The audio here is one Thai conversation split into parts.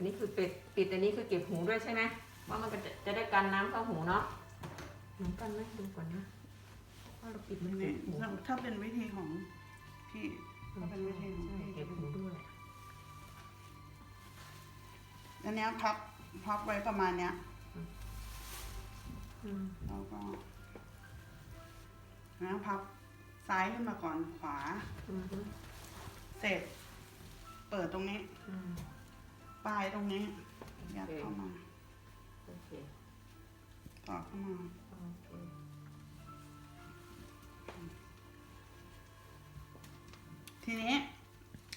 อันนี้คือปิดปิดอันนี้คือเก็บหูด้วยใช่ไหมว่ามันก็จะจะได้กันน้ำเข้าหูเนาะเหมือนกันไหมดูก่อนนะว่าเราปิดมันเก็นี่บหูถ้าเป็นวิธีของพี่ก็เป็นวิธีของใช่พี่เก็บหูด้วยอันเนี้ยพับพับไว้ประมาณเนี้ยอืมแล้วก็นะพับซ้ายขึ้นมาก่อนขวาอืมฮึเสร็จ เปิดตรงนี้อืม ปลายตรงนี้ยัดโอเคเข้ามาโอเคต่อเข้ามาโอเคทีนี้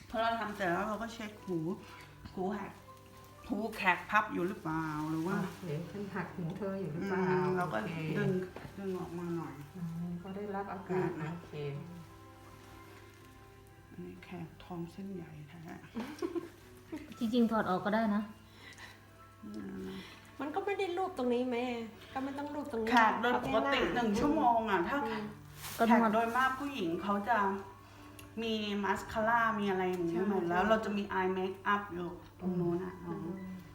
พอเราทำเสร็จแล้วเราก็เช็คหูหูแหกหูแขกพับอยู่หรือเปล่าหรือว่าเดี๋ยวฉันหักหูเธออยู่หรืออืเปล่ามเราก็โอเคดึงดึงออกมาหน่อยอืมก็ได้รับอากาศนะโอเคอันนี้แขกทองเส้นใหญ่แท้ จริงๆถอดออกก็ได้นะ มันก็ไม่ได้รูปตรงนี้แม่ ก็ไม่ต้องรูปตรงนี้แขกโดยปกติหนึ่งชั่วโมงอะถ้าก็แขนกวดโดยมากผู้หญิงเขาจะมีมาสคาร่ามีอะไรอย่างเงี้ยเหมือนแล้วเราจะมี eye make up อยู่ตรงนู้นอะน้อง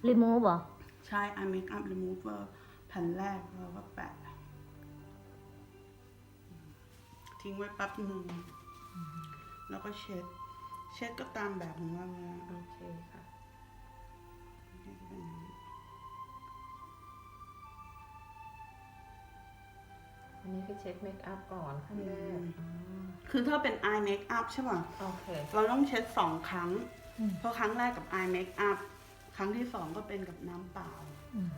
รีโมฟเหรอใช่ eye make up remover แผ่นแรกเราก็แปะ ทิ้งไว้แป๊บหนึ่งแล้วก็เช็ด เช็ดก็ตามแบบของเราเลยโอเคค่ะอันนี้คือเช็ดเมคอัพก่อนขั้นแรกอ๋อคือถ้าเป็น eye make up ใช่ป่ะโอเค เราต้องเช็ดสองครั้งอืมเพราะครั้งแรกกับ eye make up ครั้งที่สองก็เป็นกับน้ำเปล่าอืม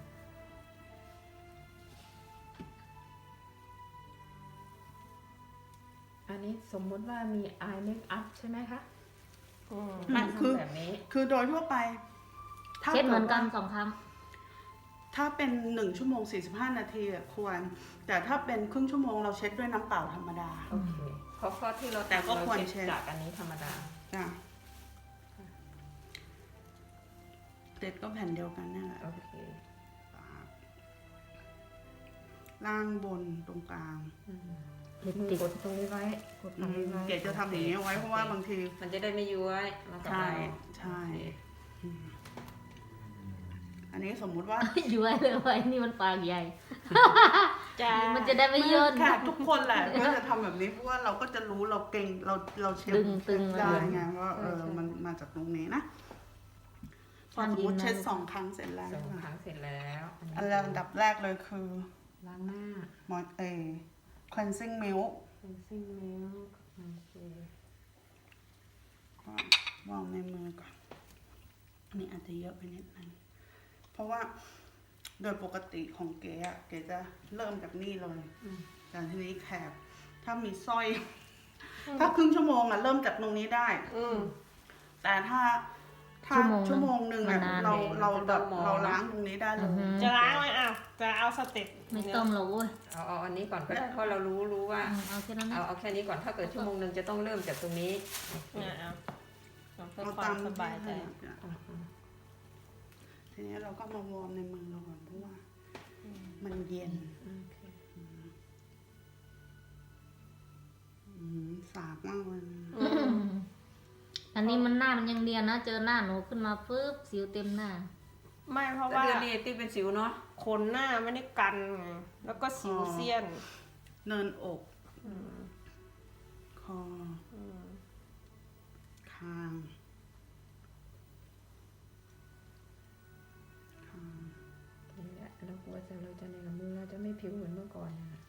อันนี้สมมุติว่ามี eye make up ใช่ไหมคะ อืมมันคือทำแบบนี้ คือโดยทั่วไป ถ้าเช็ดเหมือนกันกิดว่าสองครั้ง ถ้าเป็นหนึ่งชั่วโมง45นาทีอะควร แต่ถ้าเป็นครึ่งชั่วโมงเราเช็ดด้วยน้ำเปล่าธรรมดา โอเคเพราะข้อที่เราแต่ก็เราควรเช็ดเช็ด จากอันนี้ธรรมดา จ้ะเสร็จก็แผ่นเดียวกันนั่นแหละ โอเค ล่างบนตรงกลาง อืม ลิปมือติกกดตรงนี้ไว้กดอืตรงนี้มไว้เกดจะทำอย่างนี้ไว้เพราะว่าบางทีมันจะได้ไม่ย้วยมากับใช่เราใช่โอเคอันนี้สมมุติว่า อยู่ไว้เลยไว้นี่มันปากใหญ่ จ้ามันจะได้ไม่ย่นแขกทุกคนแหละก็จะทำแบบนี้เพราะว่าเราก็จะรู้เราเก่งเราเราเช็ดดึงตึงได้เลยไงว่าเออมันมาจากตรงนี้นะพอสมมติเช็ดสองครั้งเสร็จแล้วสองครั้งเสร็จแล้วอันนี้อันแรกอันดับแรกเลยคือล้างหน้ามอยเอ cleansing milk เป็นซิ่งมิลค์โอเคก็วางในมือก่อนอันนี้อาจจะเยอะไปนิดนึงเพราะว่าโดยปกติของเก๋อะเก๋จะเริ่มจากนี่เลยอืมแต่ทีนี้แขกถ้ามีสร้อย ถ้าครึ่งชั่วโมงอะเริ่มจากตรงนี้ได้อืมแต่ถ้า ถ้าชั่วโมงชั่วโมงหนึ่งอะมันนานเราเลย เรามันจะแบต้อบงมองเราล้างตรงนี้ได้เลอืยอฮึ จะล้างไหมอ้าวจะเอาสเต็ปไม่ต้องหรอกเว้ยเอาเอาอันนี้ก่อนก็ได้เพราะเรารู้รู้ว่า อืมเอาแค่นั้นนะเอาเอาแค่นี้ก่อนถ้าเกิดชั่วโมงหนึ่งจะต้องเริ่มจากตรงนี้โอเคเนี่ยเอาเอาเพื่อเอาควาตามมสบายใจที่ถนัดอะอ่าฮะทีนี้เราก็มาวอร์มในมือเราก่อนเพราะว่า มันเย็นโอเคอืมสากมากเลยนะอืม อันนี้มันหน้ามันยังเรียนนะ เจอหน้าหนูขึ้นมาปุ๊บสิวเต็มหน้า ไม่เพราะแต่ว่าเดือนนี้ที่เป็นสิวเนาะขนหน้าไม่ได้กันไงแล้วก็สิวเซียนเนินอกอืมคออืมคางคางนี่แหละเรากลัวจะเราจะเหนื่อยมือเราจะไม่ผิวเหมือนเมื่อก่อนนะรอบ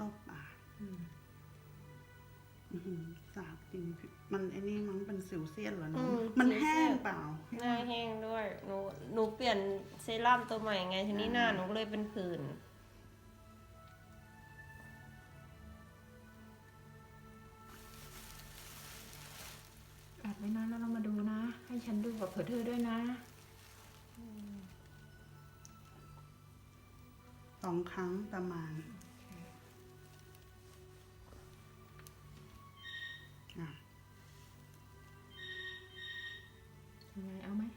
ปากอืมอื้อหือ สากจริงมันไอ้นี่มั้งเป็นสิวเซียนเหรออืเนาะมมันสิวแห้เซียงนเปล่าหน้าแห้งด้วยหนูหนูเปลี่ยนเซรั่มตัวใหม่ไงทีนี้หน้าหนูก็เลยเป็นผื่นอัดไว้นะแล้วเรามาดูนะ ให้ฉันดูกับเผื่อเธอด้วยนะสองครั้งประมาณ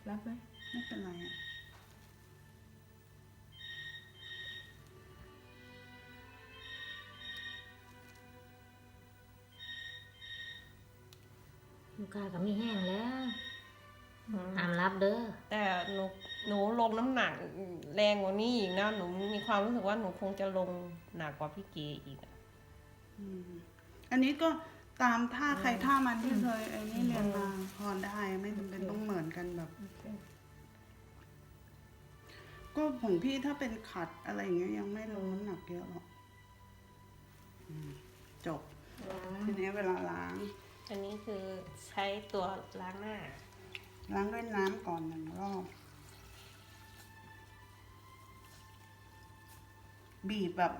รับไหมไม่เป็นไรอะลูกกากับมีแห้งแล้วห้ามรับเด้อ แต่หนูหนูลงน้ำหนักแรงกว่านี้อีกนะหนูมีความรู้สึกว่าหนูคงจะลงหนักกว่าพี่เกอีกอะ อืมอันนี้ก็ ตามท่าใครท่ามันที่เคยไอ้นี่เรียนมาพอได้ไม่จำเป็นต้องเหมือนกันแบบ ก็ของพี่ถ้าเป็นขัดอะไรอย่างเงี้ยยังไม่ลงน้ำหนักเยอะหรอกอืมจบทีนี้เวลาล้าง อันนี้คือใช้ตัวล้างหน้า ล้างด้วยน้ำก่อนหนึ่งรอบ บีบแบบ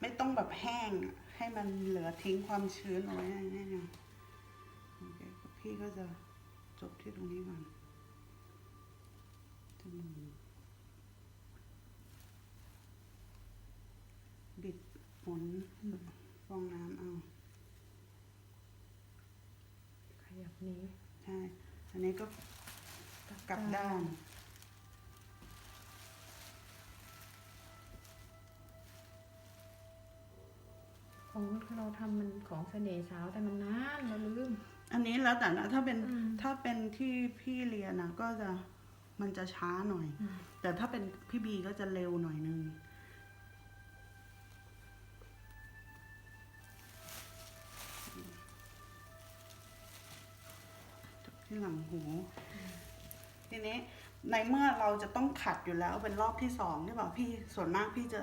ไม่ต้องแบบแห้งอะให้มันเหลือทิ้งความชื้นเอาไว้ให้แน่นโอเคพี่ก็จะจบที่ตรงนี้ก่อนจมูกบิดหมุนฟองน้ำเอา ขยับนี้ ใช่ อันนี้ก็กลับด้านขอ เราทำมันของเสน่ห์สาวแต่มันนานเราลืม อันนี้แล้วแต่นะถ้าเป็นอืมถ้าเป็นที่พี่เรียนนะก็จะมันจะช้าหน่อยอืมแต่ถ้าเป็นพี่บีก็จะเร็วหน่อยนึงจบที่หลังหู ทีนี้ในเมื่อเราจะต้องขัดอยู่แล้วเป็นรอบที่สองที่บอกพี่ส่วนมากพี่จะ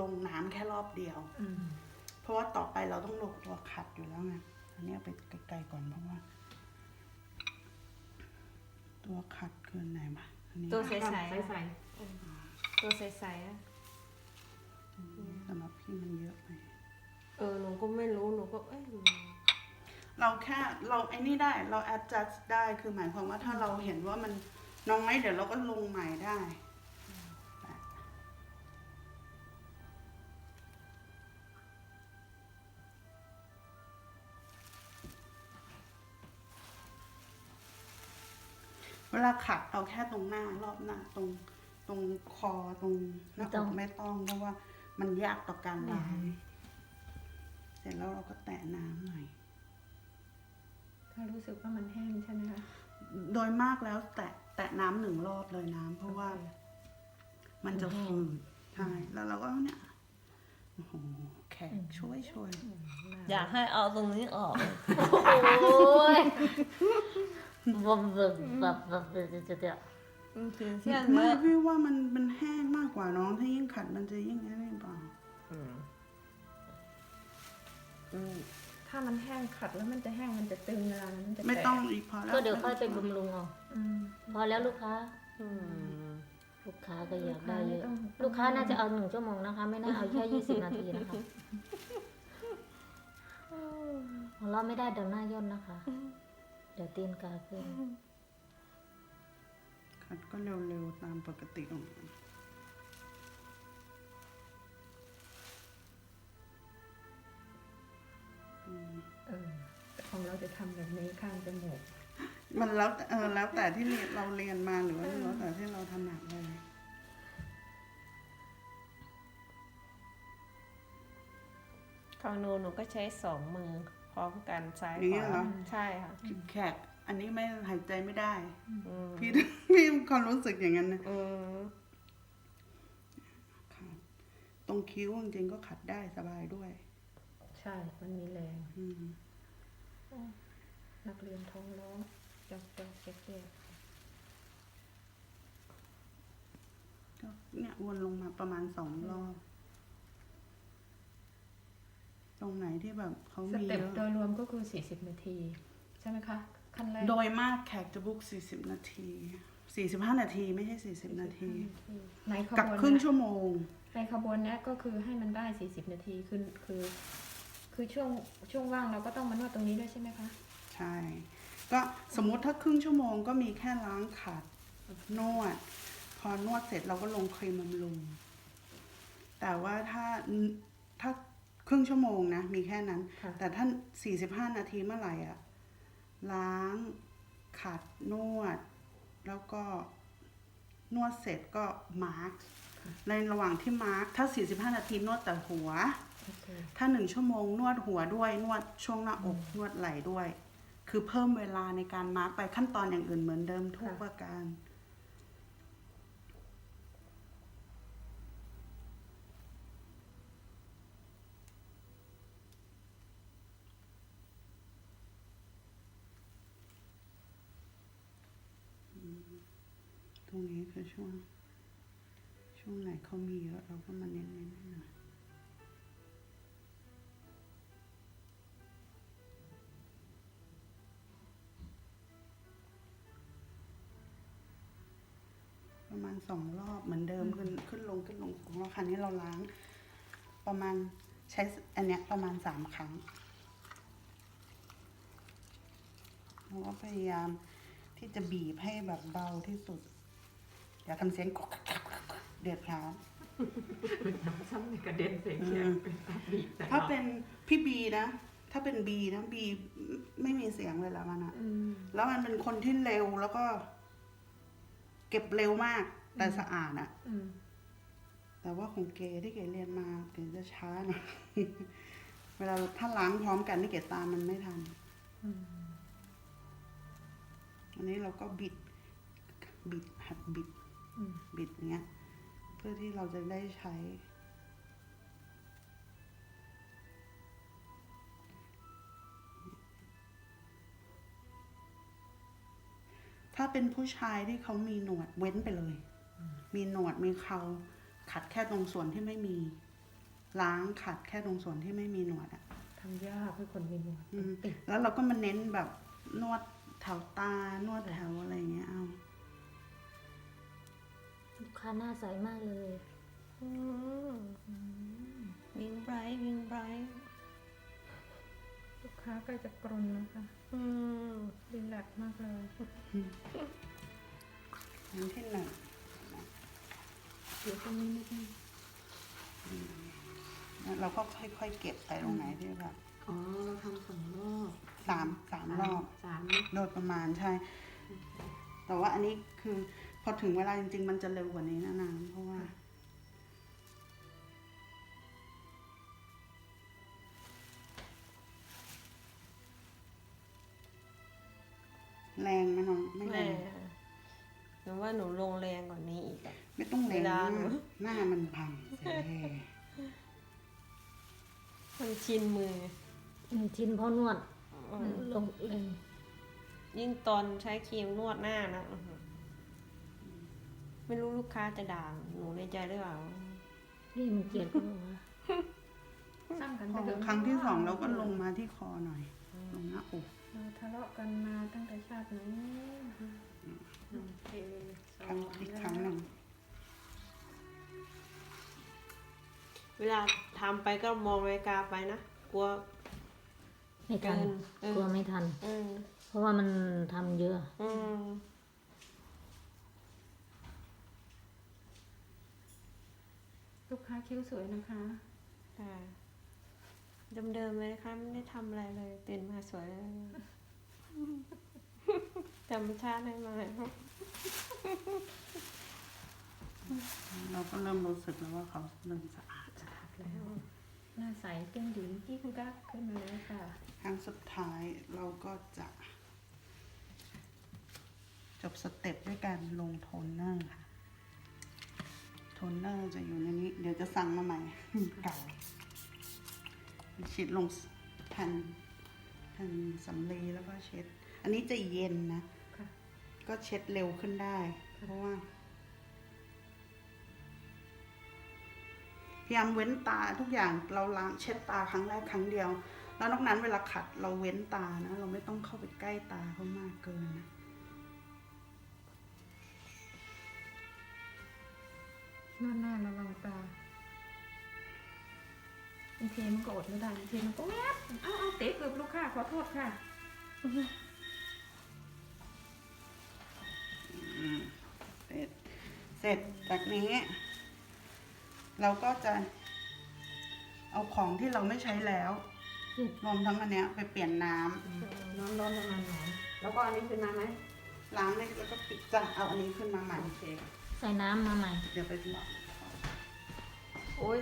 ลงน้ำแค่รอบเดียว อืม เพราะว่าต่อไปเราต้องลงตัวขัดอยู่แล้วไงอันนี้เอาไปไกลๆก่อนเพราะว่า ตัวขัดคืออันไหนวะอันนี้ตัวใสใส่ใส่ๆตัวใสๆอะสำหรับพี่มันเยอะไปเออหนูก็ไม่รู้หนูก็เอ้ยเราแค่เราไอ้นี่ได้เรา adjust ได้คือหมายความว่าถ้าเราเห็นว่ามันน้อยเดี๋ยวเราก็ลงใหม่ได้ วลาขัดเอาแค่ตรงหน้ารอบหน้าตรงตรงคอตรงหน้าอกไม่ต้องเพราะว่ามันยากต่อการล้าง เสร็จแล้วเราก็แตะน้ำหน่อย ถ้ารู้สึกว่ามันแห้งใช่ไหมคะโดยมากแล้วแตะแตะน้ำหนึ่งรอบเลยน้ำเพราะว่ามันจะฝืดใช่ แล้วเราก็เนี่ยโอ้โหแขกช่วยช่วยอยากให้เอาตรงนี้ออก โอ้ยแบบแบบแบบแบบเดียวมันคือเส้นไม่เลือดพี่ว่ามันมันแห้งมากกว่าน้อง ถ้ายิ่งขัดมันจะยิ่งอะไรเปล่าถ้ามันแห้งขัดแล้วมันจะแห้งมันจะตึงเวลานั้นมันจะไม่ต้องอีกพอแล้วก็เดี๋ยวค่อยไปบำรุงเอาอืม พอแล้วลูกค้า อืมลูกค้าก็อยากได้เยอะ ลูกค้าไม่ต้อง น่าจะเอาหนึ่งชั่วโมงนะคะ ไม่น่าเอาแค่ยี่สิบนาทีนะคะของเราไม่ได้เดี๋ยวหน้าย่นนะคะ เดี๋ยวตีนกาขึ้นขัดก็เร็วๆตามปกติของมันอืมเออแต่ของเราจะทำแบบนี้ข้างจมูก มันแล้วแต่เออแล้วแต่ที่เรียนเราเรียนมาหรือว่าแล้วแต่ที่เราถนัดเลย ของหนูหนูก็ใช้สองมือ พร้อมกันซ้ายอย่างขเงี้ยเหรวาอใช่ค่ะแขกอันนี้ไม่หายใจไม่ได้ อืมพี่ พี่มีความรู้สึกอย่างนั้นนะอืมขัดตรงคิ้วจริงๆก็ขัดได้สบายด้วย ใช่ มันมีแรง อืมนักเรียนท้องร้องจอกจอกแจ๊กแจ๊กก็เนี่ยวนลงมาประมาณสองรอบ ตรงไหนที่แบบเขาสมีเต็ปเยอะโดยรวมก็คือ 40 นาที ใช่ไหมคะ ขั้นแรกโดยมากแขกจะบุกสี่สิบนาทีสี่สิบห้านาทีไม่ใช่สี่สิบนาทีในขกับบวนครึ่งเนี้ยชั่วโมง ในขบวนเนี้ยก็คือให้มันได้ 40 นาทีคือคือคือช่วงช่วงว่างเราก็ต้องมานวดตรงนี้ด้วยใช่ไหมคะ ใช่ ก็สมมุติถ้าครึ่งชั่วโมงก็มีแค่ล้างขัดนวด พอนวดเสร็จเราก็ลงครีมบำรุงแต่ว่าถ้าถ้า ครึ่งชั่วโมงนะ มีแค่นั้นค่ะแต่ถ้า45นาทีเมื่อไหร่อะล้างขัดนวด แล้วก็นวดเสร็จก็มาร์กในระหว่างที่มาร์กถ้า45นาทีนวดแต่หัวโอเคถ้าหนึ่งชั่วโมงนวดหัวด้วยนวดช่วงหน้าอกนวดไหล่ด้วย คือเพิ่มเวลาในการมาร์กไปขั้นตอนอย่างอื่นเหมือนเดิมทุกประการ ตรงนี้คือช่วง ช่วงไหนเขามีเยอะเราก็มาเน้นๆให้หน่อยประมาณสองรอบเหมือนเดิมขึ้นขึ้นลงขึ้นลงสองรอบครั้นี้เราล้าง ประมาณใช้อันเนี้ยประมาณสามครั้งเราก็พยายามที่จะบีบให้แบบเบาที่สุด อย่าทำเสียงกรอกเดือดร้อนน้ำซ้ำในกระเด็นเสียงเชียงเป็นตับบีบแต่ถ้าเป็นพี่บีนะ ถ้าเป็นบีนะบีไม่มีเสียงเลยละมันอะอืมแล้วมันเป็นคนที่เร็วแล้วก็ เก็บเร็วมาก แต่สะอาดอะอืมแต่ว่าของเกที่เกเรียนมาเกจะช้าหน่อยเวลาถ้าล้างพร้อมกันที่เกตามมันไม่ทันอืมอันนี้เราก็บิดบิดหัดบิดอืม บิดอย่างเงี้ย เพื่อที่เราจะได้ใช้ ถ้าเป็นผู้ชายที่เขามีหนวดเว้นไปเลย มีหนวดมีเขาขัดแค่ตรงส่วนที่ไม่มี ล้างขัดแค่ตรงส่วนที่ไม่มีหนวดอะทำยากให้คนมีหนวดอืมติดแล้วเราก็มาเน้นแบบนวดแถวตานวดแถวอะไรอย่างเงี้ยเอาลูก ค้าหน้าใสมากเลยอืมวิงไบรท์วิงไบรท์ลูกค้าใกล้จะกรนแล้วค่ะอืมรีแลกซ์มากเลยอันที่หนึ่งเดี๋ยวตรงนี้นิดนึงเราก็ค่อยๆเก็บไปตรงไหนที่แบบอ๋อเราทำสองรอบสามสามรอบสามนะโดยประมาณใช่ แต่ว่าอันนี้คือพ อถึงเวลาจริง ๆ มันจะเร็วกว่านี้นะนางเพราะว่า แรงไหมน้องไม่แรแม่งหนูว่าหนูลงแรงกว่านี้อีกอะ ไม่ต้องแรงเวลามากหนู หน้ามันพังเสียมันชินมืออืมทินเพราะนวดอืมลงเองยิ่งตอนใช้ครีมนวดหน้านะอื้อหือ ไม่รู้ลูกค้าจะด่าหนูในใจหรือเปล่านี่มันเกลียดกูเหรอวะสร้างกันพไปอเถอะครั้งที่สองเราก็ลงมาที่คอหน่อย ลงหน้าอกเราทะเลาะกันมาตั้งแต่ชาตินี้โอเคสครั้งอีกครั้งหนึ่งเวลาทำไปก็มองนาฬิกาไปนะกลัว ไม่ทันเออ กลัวไม่ทันอืมเพราะว่ามันทำเยอะ อืม ลูก ค้าคิ้วสวยนะคะค่ะเดิมๆเลยนะคะไม่ได้ทำอะไรเลยตื่นมาสวยเลยธรรมชาติได้มาเราก็เริ่มรู้สึกแล้วว่าเขาเริ่มสะอาดสะอาดแล้วหน้าใสเต้นดีกี้คุณก็ขึ้นมาแล้วค่ะ ครั้งสุดท้ายเราก็จะ จบสเต็ปด้วยการลงโทนเนอร์ค่ะ โทนเนอร์จะอยู่ในนี้ เดี๋ยวจะสั่งมาใหม่เก่าฉีดลงแผ่นแผ่นสำลีแล้วก็เช็ด อันนี้จะเย็นนะะก็เช็ดเร็วขึ้นได้ เพราะว่าพยายามเว้นตาทุกอย่างเราล้างเช็ดตาครั้งแรกครั้งเดียว แล้วนอกนั้นเวลาขัดเราเว้นตานะ เราไม่ต้องเข้าไปใกล้ตาเขามากเกินนะ นวดหน้าระวังตาบางทีมันก็อดไม่ได้บางทีมันก็แวบเอาเอาเตะเกือบลูกค้าขอโทษค่ะเสร็จเสร็จจากนี้ เราก็จะ เอาของที่เราไม่ใช้แล้วรวมทั้งอันเนี้ยไปเปลี่ยนน้ำน้ำร้อนประมาณไหนแล้วก็อันนี้ขึ้นมาไหมล้างเลยแล้วก็ปิดจ้ะเอาอันนี้ขึ้นมาใหม่โอเค ใส่น้ำมาใหม่ เดี๋ยวไปบอกโอ้ย